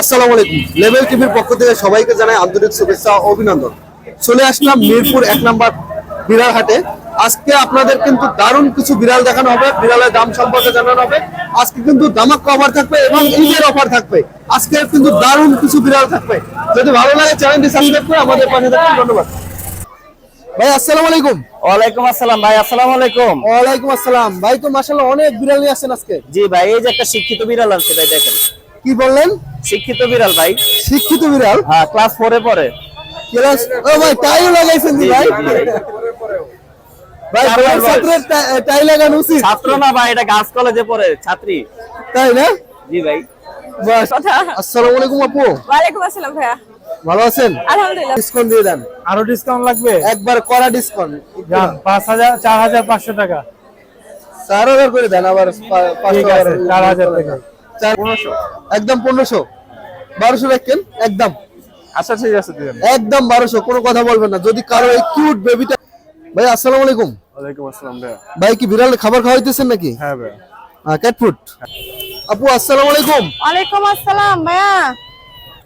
আসসালামু আলাইকুম। লেভেল টিভির পক্ষ থেকে সবাইকে জানাই আন্তরিক শুভেচ্ছা ও অভিনন্দন। চলে আসলাম মিরপুর এক নম্বর বিড়াল হাটে। আজকে আপনাদের কিন্তু দারুণ কিছু বিড়াল দেখানো হবে বিড়ালের দাম সম্পর্কে জানানো হবে। আজকে কিন্তু দামাক অফার থাকবে এবং ঈদের অফার থাকবে। আজকে কিন্তু দারুণ কিছু বিড়াল থাকবে। যদি ভালো লাগে চ্যানেলটি সাবস্ক্রাইব করে আমাদের পাশে থাকুন। ধন্যবাদ। ভাই আসসালামু আলাইকুম। ওয়ালাইকুম আসসালাম ভাই আসসালামু আলাইকুম। ওয়ালাইকুম আসসালাম। ভাই তো মাশাআল্লাহ অনেক বিড়াল নিয়ে আসছেন আজকে। জি ভাই এই যে একটা শিক্ষিত বিড়াল আছে ভাই দেখেন। কি বললেন? শিক্ষিত বিড়াল ভাই। শিক্ষিত বিড়াল? হ্যাঁ ক্লাস ফোরে পড়ে। ক্লাস ও ভাই টাইও লাগাইছেন ভাই। ভাই। ছাত্রের টাই- লাগানো উচিত। ছাত্র না ভাই এটা গার্লস কলেজে পড়ে ছাত্রী। তাই না? জি ভাই। বাস আসসালামু আলাইকুম আপু। ওয়ালাইকুম আসসালাম ভাইয়া। ভালো আছেন? আলহামদুলিল্লাহ। ডিসকাউন্ট দিয়ে দেন। আরও ডিসকাউন্ট লাগবে? একবার করা ডিসকাউন্ট। যান পাঁচ হাজার চার হাজার পাঁচশো টাকা। চার হাজার করে দেন আবার পা- পাঁচশো ঠিক আছে, হাজার- চার হাজার টাকা। একদম পনেরোশো। বারোশো রাখেন একদম। আচ্ছা ঠিক আছে একদম বারোশো কোনো কথা বলবেন না। যদি কারও এই কিউট বেবিটা ভাই আসসালামু আলাইকুম। ওয়ালাইকুম আসসালাম ভাইয়া। ভাই কি বিড়াল খাবার খাওয়াইতেছেন নাকি? হ্যাঁ ভাইয়া। ক্যাট ফুড আপু আসসালামু আলাইকুম। ওয়ালাইকুম আসসালাম ভাইয়া।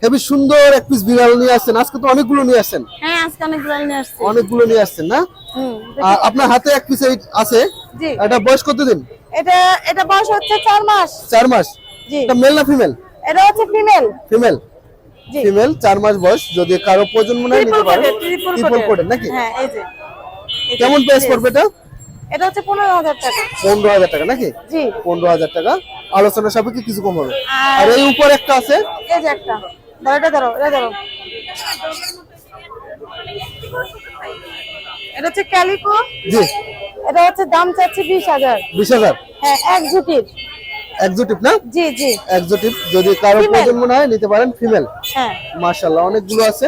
হেবি সুন্দর এক পিস বিড়াল নিয়ে আসছেন। আজকে তো অনেকগুলো নিয়ে আসছেন। হ্যাঁ আজকে অনেক বিড়াল নিয়ে আসছি। অনেকগুলো নিয়ে আসছেন না? হুম আর আপনার হাতে এক পিস আছে। জি। এটা বয়স কতদিন? এটা এটা বয়স হচ্ছে চার মাস। চার মাস। জি এটা মেল না ফিমেল এটা হচ্ছে ফিমেল ফিমেল জি। ফিমেল চার মাস বয়স যদি কারও প্রয়োজন মনে হয় নিতে পারেন ট্রিপল কোটেড নাকি? হ্যাঁ এই যে। কেমন প্রাইস পড়বে এটা? এটা হচ্ছে পনেরো হাজার টাকা। পনেরো হাজার টাকা নাকি? জি। পনেরো হাজার টাকা। আলোচনা সাপেক্ষে কিছু কম হবে। আর- এই উপর একটা আছে? এই যে একটা। ধরো এটা ধরো এটা ধরো। এটা হচ্ছে ক্যালিকো জি। এটা হচ্ছে দাম চাচ্ছি বিশ হাজার। বিশ হাজার? হ্যাঁ এক জুটির একজোটিভ না? জি জি। একজোটিভ যদি কারও. প্রয়োজন মনে হয় নিতে পারেন ফিমেল হ্যাঁ। মার্শাল্লাহ অনেকগুলো আছে।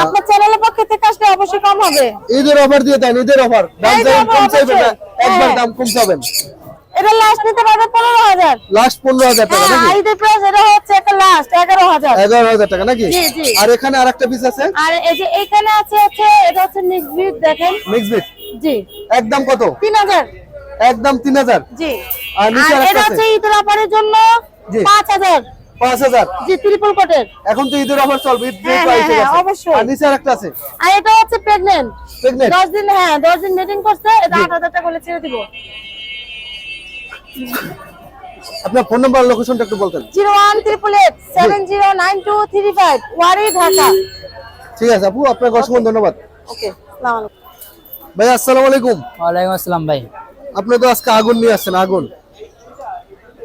আপনার চ্যানেলের পক্ষ থেকে আসলে অবশ্যই কম হবে। ঈদের অফার দিয়ে দেন ঈদের অফার দাম ঈদের কম চাইবেন না একবার হ্যাঁ। দাম কম চাবেন এটা লাস্ট নিতে পারবে পনেরো হাজার। লাস্ট পনেরো হাজার টাকা হ্যাঁ নাকি? ঈদের প্রাইস এটা হচ্ছে একটা লাস্ট এগারো হাজার। এগারো হাজার টাকা নাকি? জি, জি। আর এখানে আরেকটা পিস আছে? আর এই যে এখানে আছে হচ্ছে এটা হচ্ছে মিক্স ব্রিড দেখেন। মিক্স বিট জি। একদম কত? তিন হাজার। একদম তিন হাজার। জি। আর নিচে আর আরেকটা এটা হচ্ছে ঈদের অফারের জন্য। পাঁচ হাজার। জি কোটের এখন তো ঈদের অফার চলবে ঈদ হ্যাঁ, হ্যাঁ, হ্যাঁ। অবশ্যই। আর নিচে আরেকটা আছে। আর এটা হচ্ছে প্রেগনেন্ট প্রেগনেন্ট দশ দিন হ্যাঁ দশ দিন মিটিং করছে এটা আট হাজার টাকা করে ছেড়ে দিব। আপনার ফোন নাম্বার লোকেশনটা একটু বলতেন। Zero one triple eight seven zero nine two three five Wari Dhaka. ঠিক আছে আপু আপনাকে অসংখ্য ধন্যবাদ। ওকে সালাম আলাইকুম। ভাই আসসালামু আলাইকুম। ওয়ালাইকুম আসসালাম ভাই। আপনি তো আজকে আগুন নিয়ে আসছেন আগুন।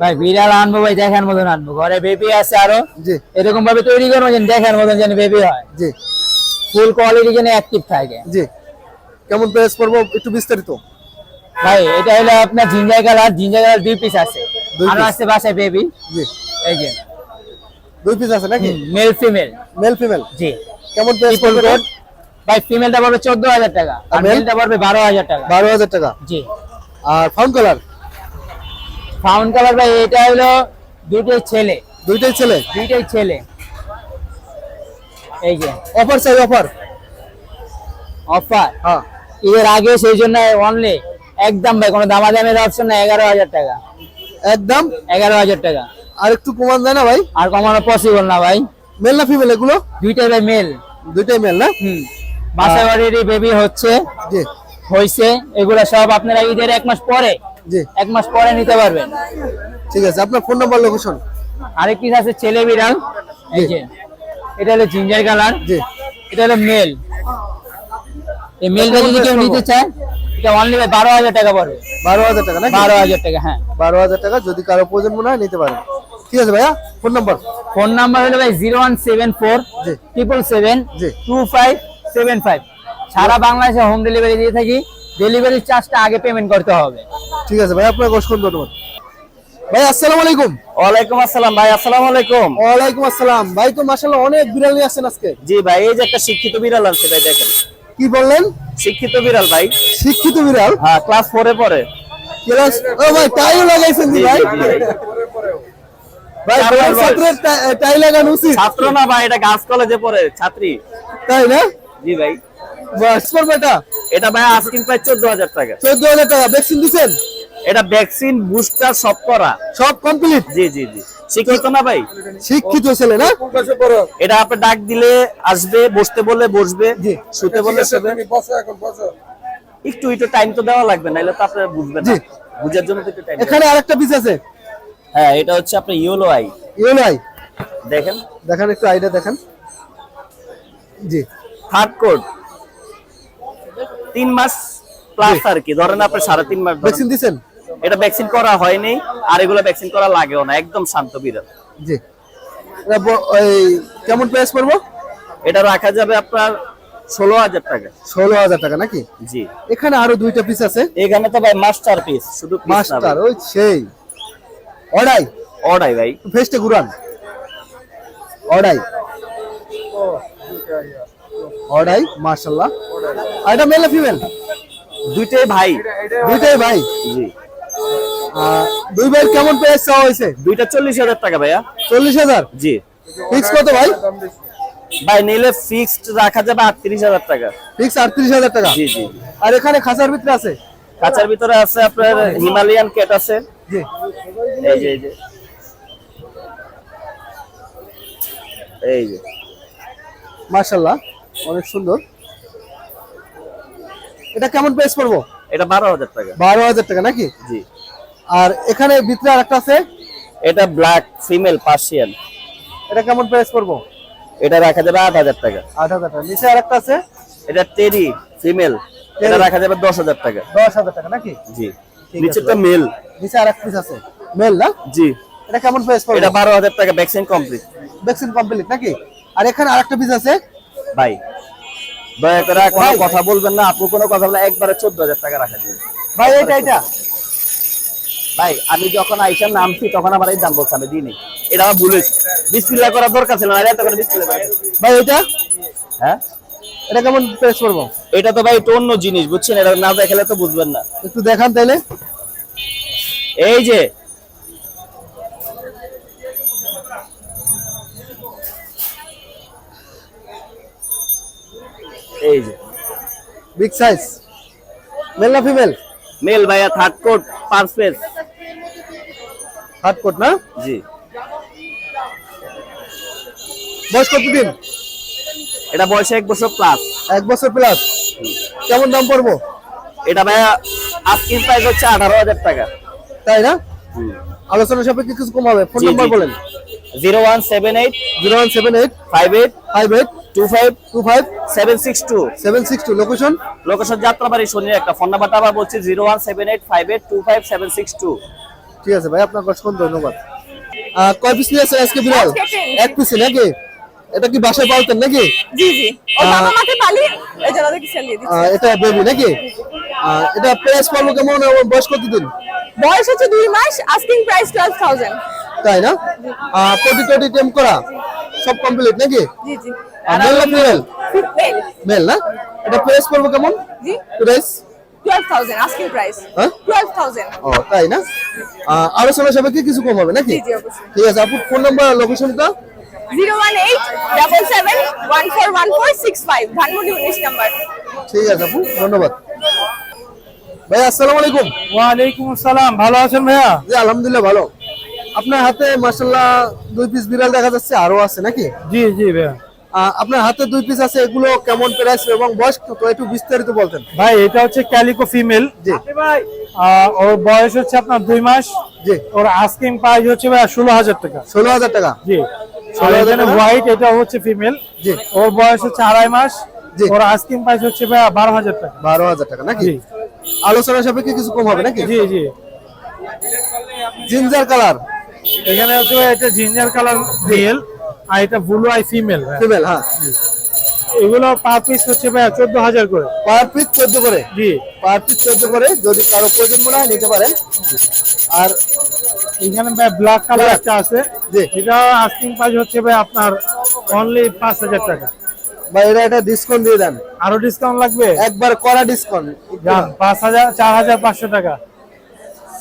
ভাই বিড়াল আনব ভাই দেখার মতন আনব। ঘরে বেবি আছে আরও। জি। এরকম ভাবে তৈরি করব যেন দেখার মতন যেন বেবি হয়। জি। ফুল কোয়ালিটি যেন অ্যাক্টিভ থাকে। জি। কেমন প্রাইস পড়ব একটু বিস্তারিত? ভাই এটা হলো আপনার জিঞ্জার কালার জিঞ্জার কালার দুই পিস আছে। আরও? আছে বাসায় বেবি জি। এই যে। দুই পিস আছে নাকি? মেল ফিমেল মেল ফিমেল জি। কেমন প্রাইস ট্রিপল পড়বে ভাই ফিমেলটা পড়বে চোদ্দ হাজার টাকা। আর? মেলটা পড়বে বারো হাজার টাকা। বারো হাজার টাকা। জি। আর ফাউন্ড কালার? ফাউন্ড কালার ভাই এটা হলো দুটোই ছেলে। দুইটাই ছেলে? দুইটাই ছেলে। এই যে। অফার চাই অফার অফার হ্যাঁ। ঈদের আগে সেই জন্য অনলি একদম ভাই কোনো দামাদামের অপশন না এগারো হাজার টাকা। একদম? এগারো হাজার টাকা। আর একটু কমান যায় না ভাই? আর কমানো পসিবল না ভাই। মেল না ফিমেল এগুলো? দুইটাই ভাই মেল দুইটাই মেল না? হুম। বাসায় অলরেডি বেবি হচ্ছে। জি। হয়েছে এগুলো সব আপনারা ঈদের এক মাস পরে এক মাস পরে নিতে পারবেন। ঠিক আছে আপনার ফোন নাম্বার লোকেশন আরেক পিস আছে ছেলে বিড়াল এই যে এটা হলো জিঞ্জার কালার জি। এটা হলো মেল এই মেলটা যদি কেউ নিতে চায় এটা অনলি বারো হাজার টাকা পড়বে। বারো হাজার টাকা নাকি? বারো হাজার টাকা হ্যাঁ। বারো হাজার টাকা যদি কারও প্রয়োজন মনে হয় নিতে পারেন। ঠিক আছে ভাইয়া ফোন নাম্বার? ফোন নাম্বার হলো ভাই জিরো ওয়ান সেভেন ফোর জি। ট্রিপল সেভেন জি। Two five seven five. সারা বাংলাদেশে হোম ডেলিভারি দিয়ে থাকি। ডেলিভারি চার্জটা আগে পেমেন্ট করতে হবে। ঠিক আছে ভাই আপনাকে অসংখ্য ধন্যবাদ। ভাই আসসালামু আলাইকুম। ওয়ালাইকুম আসসালাম ভাই আসসালামু আলাইকুম। ওয়ালাইকুম আসসালাম। ভাই তো মাশাআল্লাহ অনেক বিড়াল নিয়ে আসছেন আজকে। জি ভাই এই যে একটা শিক্ষিত বিড়াল আছে ভাই দেখেন। কি বললেন? শিক্ষিত বিড়াল ভাই। শিক্ষিত বিড়াল? হ্যাঁ ক্লাস ফোরে পড়ে। ক্লাস ও ভাই টাইও লাগাইছেন জি ভাই। ভাই বড় ছাত্রের টাই- টাই লাগানো উচিত। ছাত্র না ভাই এটা গার্লস কলেজে পড়ে ছাত্রী। তাই না? জি ভাই। পড়বে এটা? এটা ভাই আস্কিং প্রাইস চোদ্দ হাজার টাকা। চোদ্দ হাজার টাকা। ভ্যাকসিন দিচ্ছেন এটা ভ্যাকসিন বুস্টার সব করা। সব কমপ্লিট জি জি জি। শিক্ষিত না ভাই? শিক্ষিত ছেলে না? এটা আপনি ডাক দিলে আসবে বসতে বললে বসবে শুতে বললে শুবে একটু একটু টাইম তো দেওয়া লাগবে নাহলে তো আপনি বুঝবেন না। বুঝার জন্য তো একটু টাইম এখানে আরেকটা পিস আছে। হ্যাঁ এটা হচ্ছে আপনার ইয়েলো আই ইউলাই দেখেন। দেখেন একটু আইডিয়া দেখেন। জি। থার্ড কোড তিন মাস প্লাস আর কি। ধরেন আপনি সাড়ে তিন মাস ভ্যাকসিন দিচ্ছেন এটা ভ্যাকসিন করা হয়নি আর এগুলো ভ্যাকসিন করা লাগেও না। একদম শান্ত বিড়াল জি। কেমন প্রাইস পড়ব? এটা রাখা যাবে আপনার ষোলো হাজার টাকা। ষোলো হাজার টাকা নাকি? জি। এখানে আরও দুইটা পিস আছে? এখানে তো ভাই মাস্টার পিস শুধু মাস্টার ওই সেই। অড়াই। অড়াই ভাই। ফেস্টে ঘুরান। অড়াই। অড়াই মার্শাল্লাহ আর এটা মেল ফিমেল দুইটাই ভাই। দুইটাই ভাই? জি। দুই ভাই কেমন প্রাইস চাওয়া হয়েছে? দুইটা চল্লিশ হাজার টাকা ভাইয়া। চল্লিশ হাজার? জি। ফিক্স কত ভাই? ভাই নিলে ফিক্সড রাখা যাবে আটত্রিশ হাজার টাকা। ফিক্স আটত্রিশ হাজার টাকা? জি জি। আর এখানে খাঁচার ভিতরে আছে? কাঁচার ভিতরে আছে আপনার হিমালয়ান ক্যাট আছে। জি। এই যে এই যে। এই যে। মার্শাল্লাহ অনেক সুন্দর। এটা কেমন প্রাইস পড়ব? এটা বারো হাজার টাকা। বারো হাজার টাকা নাকি? জি। আর এখানে ভিতরে আর একটা আছে? এটা ব্ল্যাক ফিমেল পার্সিয়ান এটা কেমন প্রাইস পড়ব? এটা রাখা যাবে আট হাজার টাকা। আট হাজার টাকা। নিচে আর একটা আছে? এটা টেরি ফিমেল এটা রাখা যাবে দশ হাজার টাকা। দশ হাজার টাকা নাকি? জি। ঠিক নিচেরটা মেল নিচে আর এক পিস আছে। মেল না? জি। এটা কেমন প্রাইস পড়বে? এটা বারো হাজার টাকা ভ্যাকসিন কমপ্লিট ভ্যাকসিন কমপ্লিট নাকি? আর এখানে আরেকটা পিস আছে? ভাই দয়া করে কোনো কথা বলবেন না আপু কোনো কথা বলে একবারে চোদ্দ হাজার টাকা রাখা যাবে ভাই এটা এটা। ভাই আমি যখন আইসার নামছি তখন আমার এই দাম বলছে আমি দিইনি। এটা আমার ভুল হয়েছে। বিসমিল্লাহ করার দরকার ছিল না এত করে বিসমিল্লাহ করে ভাই এটা? হ্যাঁ? এটা কেমন প্রাইস পড়ব? এটা তো ভাই একটু অন্য জিনিস বুঝছেন? এটা না দেখালে তো বুঝবেন না। একটু দেখান তাইলে। এই যে এই যে। বিগ সাইজ মেল না ফিমেল মেল ভাইয়া third coat perfect hard coat না? জি। বয়স কতদিন? এটা বয়সে এক বছর প্লাস এক বছর প্লাস কেমন দাম পড়ব? এটা ভাইয়া আজকের প্রাইস হচ্ছে আঠারো হাজার টাকা। তাই না? আলোচনা সাপেক্ষে কিছু কম হবে। ফোন নাম্বার বলেন। Zero one seven eight zero one seven eight five eight five eight two five two five seven six two seven six two location location Jatrabari Shonir একটা ফোন নাম্বারটা আবার বলছি zero one seven eight five eight two five seven six two ঠিক আছে ভাই আপনার অসংখ্য ধন্যবাদ। কয় পিস নিয়ে আসছেন আজকে বিড়াল? এক পিস নাকি? এটা কি বাসায় পালতেন নাকি? জি জি। ও বাবা মাকে পালি এই জন্য ওদেরকে চালিয়ে দিচ্ছি। এটা বেবি নাকি? আহ, এটা প্রাইস পড়ল কেমন বয়স কতদিন? বয়স হচ্ছে দুই মাস আস্কিং প্রাইস টুয়েলভ থাউজেন্ড তাই না? পটি টটি টেম করা সব কমপ্লিট নাকি? জি জি। মেল না ফিমেল মেল মেল না? এটা প্রাইস কেমন? জি। প্রাইস হ্যাঁ? আলোচনা সাপেক্ষে কিছু কম হবে নাকি? জি জি অবশ্যই। ঠিক আছে আপু ফোন নাম্বার লোকেশনটা zero one eight double seven one four one four six five Dhanmondi উনিশ নাম্বার ঠিক আছে আপু ধন্যবাদ। ভাই আসসালামু আলাইকুম। ওয়ালাইকুম আসসালাম ভালো আছেন ভাইয়া? জি আলহামদুলিল্লাহ ভালো। আপনার হাতে মার্শাল্লাহ দুই পিস বিড়াল দেখা যাচ্ছে আরও আছে নাকি? জি জি ভাইয়া। আপনার হাতে দুই পিস আছে এগুলো কেমন প্রাইস এবং বয়স কত? একটু বিস্তারিত বলতেন। ভাই এটা হচ্ছে ক্যালিকো ফিমেল জি। ওর বয়স হচ্ছে আপনার দুই মাস। জি। ওর আস্কিং প্রাইস হচ্ছে ভাইয়া ষোলো হাজার টাকা। ষোলো হাজার টাকা? জি। ষোলো হোয়াইট এটা হচ্ছে ফিমেল জি। ওর বয়স হচ্ছে আড়াই মাস। জি। ওর আস্কিং প্রাইস হচ্ছে ভাইয়া বারো হাজার টাকা। বারো হাজার টাকা নাকি? জি। আলোচনা সাপেক্ষে কিছু কম হবে নাকি? জি জি। জিঞ্জার কালার এখানে হচ্ছে এটা জিঞ্জার কালার মেল আর এটা ব্লু আই ফিমেল ফিমেল হ্যাঁ। এগুলো পার পিস হচ্ছে ভাইয়া চোদ্দ হাজার করে। পার পিস চোদ্দ করে? জি। পার পিস চোদ্দ করে যদি কারও প্রয়োজন মনে হয় নিতে পারেন। আর এখানে ভাই ব্ল্যাক কালার একটা আছে। জি। এটা আস্কিং প্রাইস হচ্ছে ভাই আপনার অনলি পাঁচ হাজার টাকা। বা এরা এটা ডিসকাউন্ট দিয়ে দেন। আরও ডিসকাউন্ট লাগবে? একবার করা ডিসকাউন্ট পাঁচ হাজার চার হাজার পাঁচশো টাকা।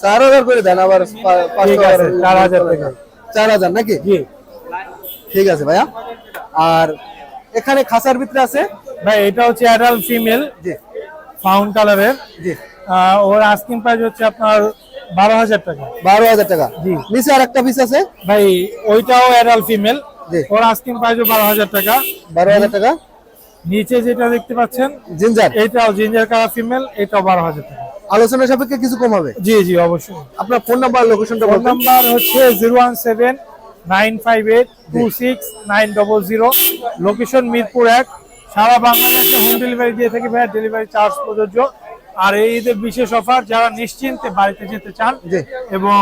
চার হাজার করে দেন আবার চার হাজার চার হাজার নাকি? জি। ঠিক আছে ভাইয়া। আর এখানে খাসার ভিতরে আছে? ভাই এটা হচ্ছে অ্যাডাল্ট ফিমেল জি। ফাউন্ড কালারের জি। ওর আস্কিং প্রাইস হচ্ছে আপনার বারো হাজার টাকা। বারো হাজার টাকা। জি। নিচে আর একটা পিস আছে? ভাই ওইটাও অ্যাডাল ফিমেল জি। ওর আস্কিং প্রাইস বারো হাজার টাকা। বারো হাজার টাকা? নিচে যেটা দেখতে পাচ্ছেন জিঞ্জার এটাও জিঞ্জার কালার ফিমেল এটাও বারো হাজার টাকা। আলোচনা সাপেক্ষে কিছু কম হবে? জি জি অবশ্যই। আপনার ফোন নাম্বার লোকেশনটা ফোন নাম্বার হচ্ছে zero one seven nine five eight two six nine double zero. Location Mirpur এক। সারা বাংলাদেশে হোম ডেলিভারি দিয়ে থাকি ভাইয়া ডেলিভারি চার্জ প্রযোজ্য। আর এই ঈদের বিশেষ অফার যারা নিশ্চিন্তে বাড়িতে যেতে চান। এবং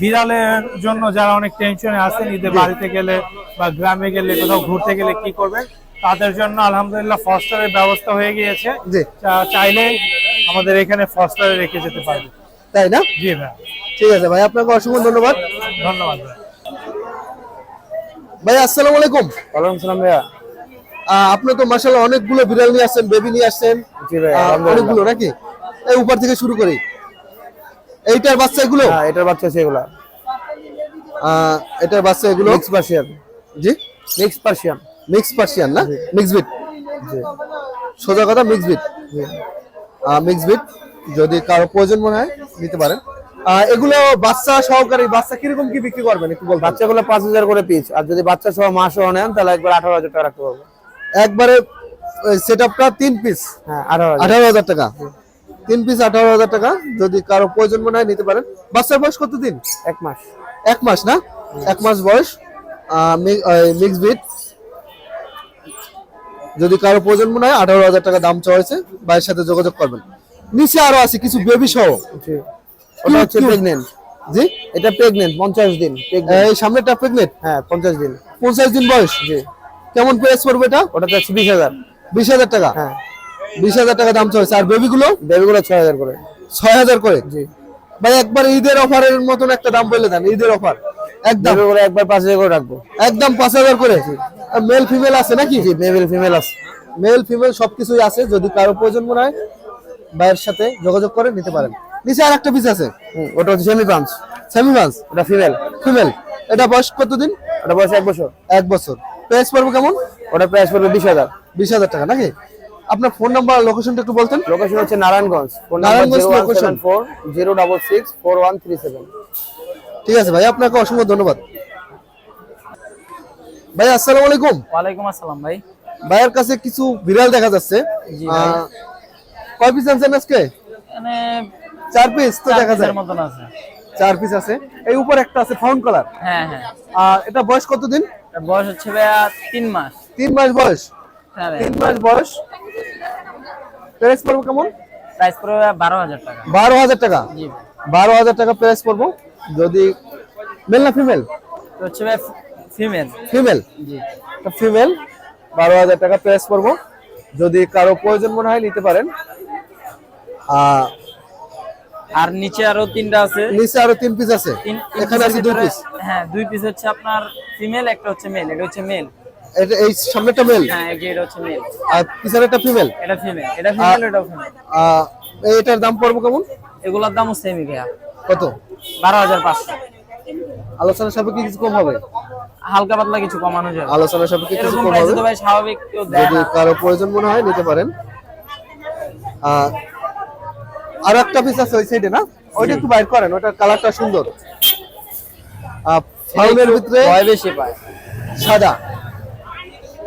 বিড়ালের জন্য যারা অনেক টেনশনে আছেন ঈদে বাড়িতে গেলে বা গ্রামে গেলে কোথাও ঘুরতে গেলে কি করবেন তাদের জন্য আলহামদুলিল্লাহ ফস্টারের ব্যবস্থা হয়ে গিয়েছে। চাইলে আমাদের এখানে ফস্টারে রেখে যেতে পারবে। তাই না? জি ভাই। ঠিক আছে ভাই আপনাকে অসংখ্য ধন্যবাদ। ধন্যবাদ ভাই। ভাই আসসালামু আলাইকুম। ওয়ালাইকুম সালাম ভাইয়া। আহ, আপনি তো মাসাল্লাহ অনেকগুলো বিড়াল নিয়ে আসছেন বেবি নিয়ে আসছেন। জি ভাই, আলহামদুলিল্লাহ। অনেকগুলো নাকি? এই উপর থেকে শুরু করি। এইটার বাচ্চা এগুলো? হ্যাঁ এটার বাচ্চা সেগুলা আহ, এটার বাচ্চা এগুলো? মিক্স পার্সিয়ান জি। মিক্স পার্সিয়ান মিক্স পার্সিয়ান না? মিক্স বিট সোজা কথা মিক্স বিট মিক্স বিট যদি কারও প্রয়োজন মনে হয় নিতে পারেন। এগুলো বাচ্চা সহকারী বাচ্চা কীরকম কি বিক্রি করবেন? একটু বলবেন। বাচ্চাগুলো পাঁচ হাজার করে পিস আর যদি বাচ্চা সহ মা সহ নেন তাহলে একবার আঠারো হাজার টাকা রাখতে পারব। একবারে সেট আপটা তিন পিস হ্যাঁ আঠারো হাজার। আঠারো হাজার টাকা। তিন পিস আঠারো হাজার টাকা। যদি কারও প্রয়োজন মনে হয় নিতে পারেন। বাচ্চার বয়স কত দিন এক মাস। এক মাস না? এক মাস বয়স। মিক্স বিট যদি কারও প্রয়োজন মনে হয় আঠারো হাজার টাকা দাম চাওয়া হয়েছে ভাইয়ের সাথে যোগাযোগ করবেন। নিচে আরও আছে কিছু বেবি সহ। জি। ওটা হচ্ছে প্রেগনেন্ট জি? এটা প্রেগনেন্ট পঞ্চাশ দিন এই সামনেটা প্রেগনেন্ট হ্যাঁ পঞ্চাশ দিন। পঞ্চাশ দিন বয়স? জি। কেমন প্রাইস পড়বে এটা? ওটা তো বিশ হাজার। বিশ হাজার টাকা? হ্যাঁ। বিশ হাজার টাকা দাম চাইছে আর বেবিগুলো বেবিগুলো ছয় হাজার করে। ছয় হাজার করে? জি। ভাই একবার ঈদের অফারের মতন একটা দাম বলে দেন ঈদের অফার একদম। একবার পাঁচ হাজার করে রাখব। একদম পাঁচ হাজার করে। মেল ফিমেল আছে নাকি? জি মেল ফিমেল আছে। মেল ফিমেল সবকিছুই আছে যদি কারও প্রয়োজন মনে হয় ভাইয়ের সাথে যোগাযোগ করে নিতে পারেন। নিচে আর একটা পিস আছে ওটা হচ্ছে সেমি পাঞ্চ সেমি মাস ওটা ফিমেল ফিমেল এটা বয়স কতদিন? ওটা বয়স এক বছর। এক বছর। প্রাইস পড়বে কেমন? ওটা প্রাইস পড়বে বিশ হাজার। বিশ হাজার টাকা নাকি? আপনার ফোন নাম্বার লোকেশনটা একটু বলতেন। লোকেশন হচ্ছে Narayanganj. Narayanganj location four zero double six four one three seven ঠিক আছে ভাই আপনাকে অসংখ্য ধন্যবাদ। ভাই আসসালামু আলাইকুম। ওয়ালাইকুম আসসালাম ভাই। ভাইয়ের কাছে কিছু বিড়াল দেখা যাচ্ছে। কয় পিস আনছেন আজকে? মানে চার পিস তো দেখা যায়। মতন আছে। চার পিস আছে। এই উপর একটা আছে ফাউন্ড কালার। হ্যাঁ হ্যাঁ। আর এটা বয়স কতদিন? বয়স হচ্ছে ভাইয়া তিন মাস। তিন মাস বয়স। হ্যাঁ তিন মাস বয়স। প্রাইস পড়ব কেমন? প্রাইস পড়বে বারো হাজার টাকা। বারো হাজার টাকা। বারো হাজার টাকা প্রাইস পড়ব। যদি মেল না ফিমেল হচ্ছে ফিমেল ফিমেল জি। ফিমেল বারো হাজার টাকা প্রাইস পড়ব। যদি কারও প্রয়োজন মনে হয় নিতে পারেন। আর নিচে আরও তিনটা আছে। নিচে আরও তিন পিস আছে। এখানে আছে দুই পিস হ্যাঁ দুই পিস হচ্ছে আপনার ফিমেল একটা হচ্ছে মেল এটা হচ্ছে মেল এটা এই সামনেটা মেল হ্যাঁ এটা হচ্ছে মেল আর পিছনে একটা ফিমেল এটা ফিমেল এটা ফিমেল এটা ফিমেল এটার দাম পড়ব কেমন? এগুলোর দামও সেমই ভাইয়া। কত? বারো হাজার পাঁচশো। আলোচনা সাপেক্ষে কিছু কম হবে? হালকা পাতলা কিছু কমানো যাবে। আলোচনা সাপেক্ষে কিছু কম হবে? ভাই স্বাভাবিক যদি কারও প্রয়োজন মনে হয় নিতে পারেন। আর একটা পিস আছে ওই সাইডে না? ওইটা একটু বাইর করেন ওটার কালারটা সুন্দর। ফাউনের ভিতরে ভয় বেশি পায়। সাদা।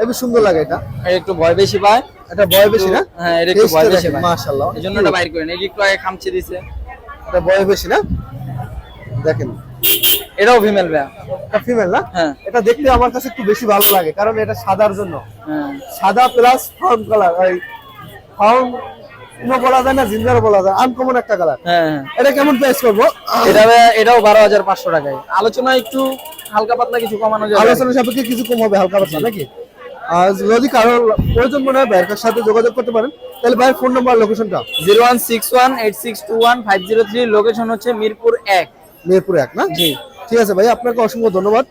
এবি সুন্দর লাগে এটা। একটু ভয় বেশি পায়। এটা বয় বেশি না? হ্যাঁ এটা একটু ভয় বেশি পায়। মাশাআল্লাহ। এই এটা বাইর করেন। এই যে একটু আগে খামচে দিছে। এটা বয় বেশি না? দেখেন। এটাও ফিমেল ভাইয়া। এটা ফিমেল না? হ্যাঁ। এটা দেখতে আমার কাছে একটু বেশি ভালো লাগে কারণ এটা সাদার জন্য। হ্যাঁ। সাদা প্লাস ফাউন্ড কালার ওই কোনো বলা যায় না জিঞ্জার বলা যায় আনকমন একটা কালার হ্যাঁ এটা কেমন প্রাইস করব? এটা এটাও বারো হাজার পাঁচশো টাকায়। আলোচনা একটু হালকা পাতলা কিছু কমানো যাবে। আলোচনা সাপেক্ষে কিছু কম হবে হালকা পাতলা নাকি? আর যদি কারোর প্রয়োজন মনে হয় ভাইয়ের সাথে যোগাযোগ করতে পারেন তাহলে ভাইয়ের ফোন নাম্বার লোকেশনটা zero one six one eight six two one five zero three location হচ্ছে মিরপুর এক। মেহেরপুর এক না? জি। ঠিক আছে ভাই আপনাকে অসংখ্য ধন্যবাদ।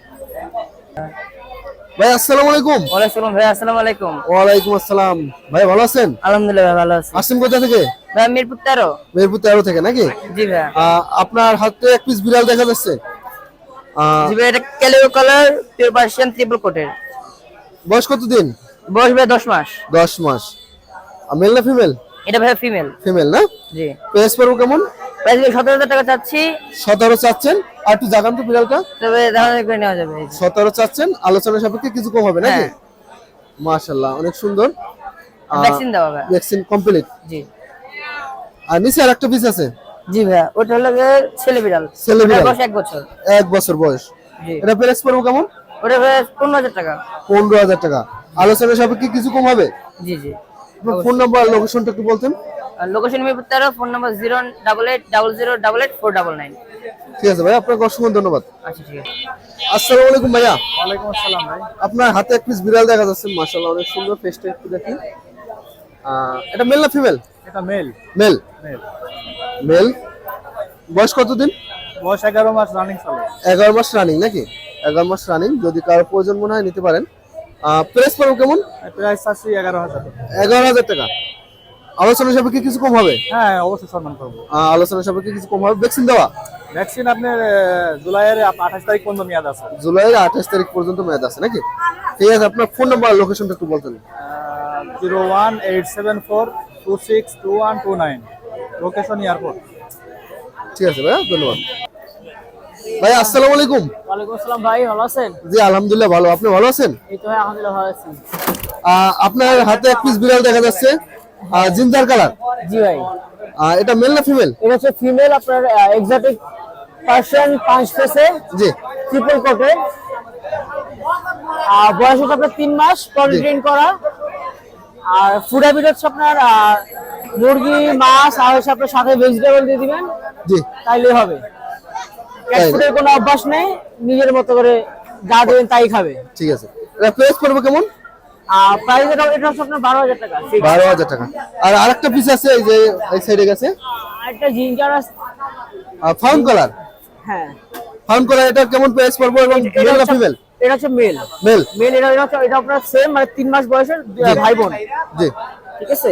ভাই আসসালামু আলাইকুম। ওয়ালাইকুম ভাই আসসালামু আলাইকুম। ওয়ালাইকুম আসসালাম। ভাই ভালো আছেন? আলহামদুলিল্লাহ ভালো আছি। আসছেন কোথা থেকে? ভাই মিরপুর তেরো। মেহেরপুর তেরো থেকে নাকি? জি ভাই। আপনার হাতে এক পিস বিড়াল দেখা যাচ্ছে। জি ভাই এটা calico colour pure Persian triple কোটের বয়স কত দিন? বয়স ভাই দশ মাস। দশ মাস। মেল না ফিমেল এটা ভাই ফিমেল ফিমেল না? জি। পড়ব কেমন? প্রাইস সতেরো হাজার টাকা চাচ্ছি। সতেরো চাচ্ছেন। আর একটু জাগান তো বিড়ালটা। তবে দেখা করে নেওয়া যাবে সতেরো চাচ্ছেন। আলোচনা সাপেক্ষে কিছু কম হবে নাকি? হ্যাঁ। অনেক সুন্দর। ভ্যাকসিন দেওয়া হবে। ভ্যাকসিন কমপ্লিট জি। আর নিচে আর একটা পিস আছে? জি ভাইয়া ওটা হলো গিয়ে ছেলে বিড়াল। ছেলে বিড়াল। বয়স এক বছর। এক বছর বয়স। এটা প্রাইস পড়ব কেমন? ওটা পনেরো হাজার টাকা। পনেরো হাজার টাকা। আলোচনা সাপেক্ষে কিছু কম হবে? জি জি। ফোন নাম্বার লোকেশনটা একটু বলতেন। লোকেশন মিরপুর তেরো phone number zero double eight double zero double eight four double nine. ঠিক আছে ভাই আপনাকে অসংখ্য ধন্যবাদ। আচ্ছা ঠিক আছে। আসসালামু আলাইকুম ভাইয়া। ওয়ালাইকুম আসসালাম ভাই। আপনার হাতে এক পিস বিড়াল দেখা যাচ্ছে মাশাআল্লাহ অনেক সুন্দর ফেসটা একটু দেখি। এটা মেল না ফিমেল এটা মেল মেল মেল মেল বয়স কতদিন? বয়স এগারো মাস রানিং চলে। এগারো মাস রানিং নাকি? এগারো মাস রানিং যদি কারও প্রয়োজন মনে হয় নিতে পারেন। প্রেস পাবো কেমন? প্রাইস আছে এগারো হাজার এগারো হাজার টাকা। আলোচনা সাপেক্ষে কিছু কম হবে? হ্যাঁ অবশ্যই সম্মান করব। আলোচনা সাপেক্ষে কিছু কম হবে? ভ্যাকসিন দেওয়া? ভ্যাকসিন আপনার জুলাইয়ের আঠাশ তারিখ পর্যন্ত মেয়াদ আছে। জুলাইয়ের আঠাশ তারিখ পর্যন্ত মেয়াদ আছে নাকি? ঠিক আছে আপনার ফোন নাম্বার লোকেশনটা একটু বলতেন। Zero one eight seven four two six two one two nine. Location airport ঠিক আছে ভাইয়া ধন্যবাদ। ভাই আসসালামু আলাইকুম। ওয়ালাইকুম আসসালাম ভাই ভালো আছেন? জি আলহামদুলিল্লাহ ভালো। আপনি ভালো আছেন? এই তো ভাই আলহামদুলিল্লাহ ভালো আছি। আহ, আপনার হাতে এক পিস বিড়াল দেখা যাচ্ছে। Ginger colour? জি ভাই। এটা মেল না ফিমেল? এটা হচ্ছে ফিমেল আপনার এক্সোটিক পার্সিয়ান পাঁচ ফেসে জি। ট্রিপল কোটে আর বয়স হচ্ছে আপনার তিন মাস ট্রেন করা। আর ফুড হ্যাবিট হচ্ছে আপনার মুরগি মাছ আর হচ্ছে আপনার সাথে ভেজিটেবল দিয়ে দিবেন। জি। তাইলে হবে। ক্যাট ফুডের কোনো অভ্যাস নেই নিজের মতো করে যা দেবেন তাই খাবে। ঠিক আছে। এটা প্রেস করব কেমন? আর প্রাইস এটা এটা হচ্ছে আপনার বারো হাজার টাকা fixed। বারো হাজার টাকা। আর আরেকটা পিস আছে এই যে এই সাইডে গেছে? একটা জিঞ্জার আছে। ফাউন্ড কালার হ্যাঁ। ফাউন্ড কালার এটা কেমন এবং এটা মেল ফিমেল এটা হচ্ছে মেল মেল মেল এটা এটা এটা আপনার সেম মানে তিন মাস বয়সের ভাই বোন জি। ঠিক আছে?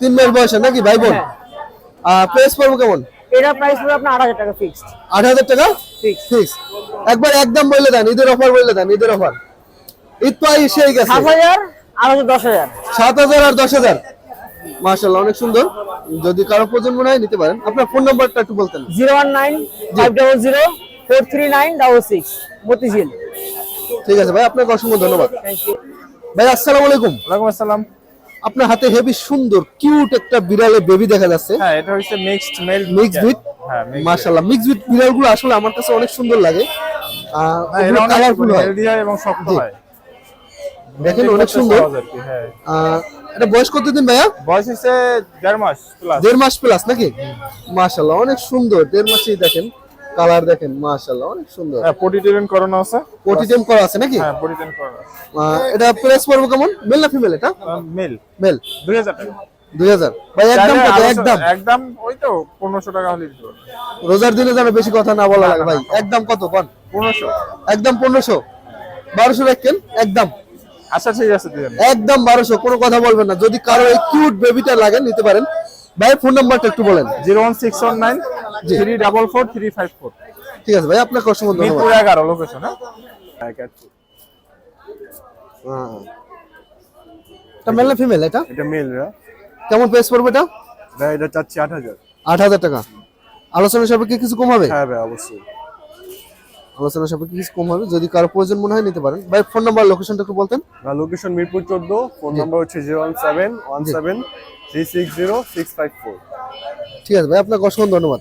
তিন মাস বয়সে নাকি ভাই বোন হ্যাঁ। কেমন? এটা প্রাইস পড়বে আপনার আট হাজার টাকা ফিক্সড আট হাজার টাকা? ফিক্সড ফিক্স একবার একদম বললে দেন ঈদের অফার বললে দেন ঈদের অফার ঈদ তো এসেই গেছে। সাত হাজার আর দশ হাজার। সাত হাজার আর দশ হাজার। মাশাল্লাহ অনেক সুন্দর। যদি কারও প্রয়োজন মনে হয় নিতে পারেন। আপনার ফোন নাম্বারটা একটু বলতেন। Zero one nine five double zero four three nine double six. Motijheel. ঠিক আছে ভাই আপনাকে অসংখ্য ধন্যবাদ। ভাই আসসালামু আলাইকুম। ওয়ালাইকুম আসসালাম। আপনার হাতে হেভি সুন্দর কিউট একটা বিড়ালে বেবি দেখা যাচ্ছে। হ্যাঁ এটা হচ্ছে মিক্সড মেল মিক্স বিট হ্যাঁ mixed মাশাল্লাহ মিক্স বিট বিড়ালগুলো আসলে আমার কাছে অনেক সুন্দর লাগে। হ্যাঁ, এরা অনেক কালারফুল হয়। হয় এবং শক্ত হয়। দেখেন অনেক সুন্দর। হ্যাঁ। এটা বয়স কতদিন ভাইয়া? বয়স হচ্ছে দেড় মাস প্লাস দেড় মাস প্লাস নাকি? মাশাল্লাহ অনেক সুন্দর। দেড় মাসেই দেখেন কালার দেখেন মাশাল্লাহ অনেক সুন্দর। হ্যাঁ পটি ট্রিটমেন্ট করানো আছে। ওটিটেম করা আছে নাকি? হ্যাঁ পটি ট্রিটমেন্ট করানো আছে। এটা প্রেস কেমন? মেল না ফিমেল এটা? মেল মেল দুই হাজার টাকা। ভাই একদম কত একদম। একদম ওই তো পনেরোশো টাকা হলে দিতে রোজার দিনে যেন বেশি কথা না বলা লাগে ভাই। একদম কত কোন পনেরোশো। একদম পনেরোশো। বারোশো রাখেন একদম। আচ্ছা ঠিক আছে একদম বারোশো কোনো কথা বলবেন না। যদি কারও এই কিউট বেবিটা লাগে নিতে পারেন। ভাই ফোন নাম্বারটা একটু বলেন। Zero one six one nine three double four three five four. ঠিক আছে ভাই আপনাকে অসংখ্য ধন্যবাদ এগারো লোকেশন হ্যাঁ? হ্যাঁ। এটা মেল না ফিমেল এটা? এটা মেল কেমন প্রেস পড়বে এটা? ভাই এটা চাচ্ছি আট হাজার। আট হাজার টাকা। আলোচনা সাপেক্ষে কিছু কমাবে? হ্যাঁ ভাই অবশ্যই। আলোচনা সাপেক্ষে কিছু কম হবে। যদি কারও প্রয়োজন মনে হয় নিতে পারেন। ভাই ফোন নাম্বার লোকেশনটা একটু বলতেন। লোকেশন মিরপুর চোদ্দ ফোন নাম্বার হচ্ছে zero one seven one seven three six zero six five four ঠিক আছে ভাই আপনাকে অসংখ্য ধন্যবাদ।